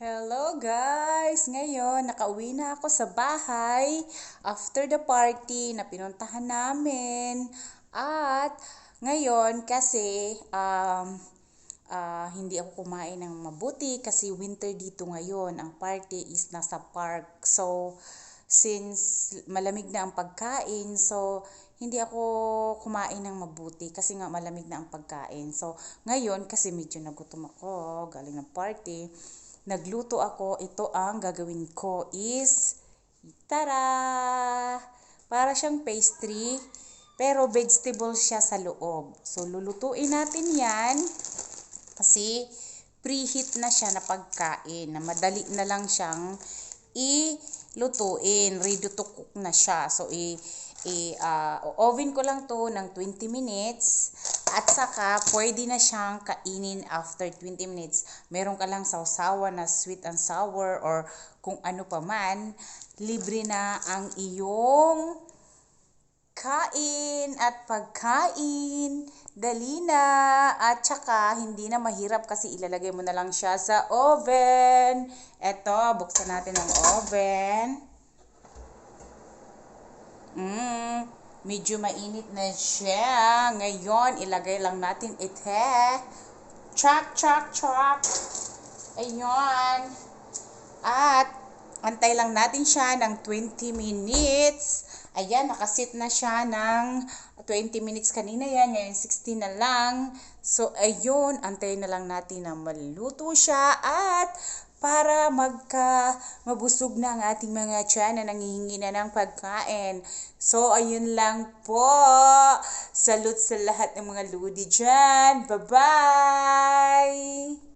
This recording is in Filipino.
Hello guys! Ngayon, nakauwi na ako sa bahay after the party na pinuntahan namin. At ngayon kasi um, ah, hindi ako kumain ng mabuti kasi winter dito ngayon. Ang party is nasa park. So, since malamig na ang pagkain, so hindi ako kumain ng mabuti kasi nga malamig na ang pagkain. So, ngayon kasi medyo nagutom ako galing ng party nagluto ako. Ito ang gagawin ko is, tara! Para siyang pastry, pero vegetable siya sa loob. So, lulutuin natin yan kasi preheat na siya na pagkain, na madali na lang siyang ilutuin. Ready to cook na siya. So, i, i ah, oven ko lang to ng 20 minutes at saka pwede na siyang kainin after 20 minutes. Meron ka lang sausawa na sweet and sour or kung ano pa man, libre na ang iyong kain at pagkain. Dali na. At saka, hindi na mahirap kasi ilalagay mo na lang siya sa oven. Eto, buksan natin ang oven. Mm, medyo mainit na siya. Ngayon, ilagay lang natin ite. Chak, chak, chak. Ayun. At, antay lang natin siya ng 20 minutes. Ayan, nakasit na siya ng 20 minutes kanina yan. Ngayon, 16 na lang. So, ayun, antay na lang natin na maluto siya. At, para magka mabusog na ang ating mga tiyan na nangihingi na ng pagkain. So, ayun lang po. Salute sa lahat ng mga ludi dyan. Bye-bye!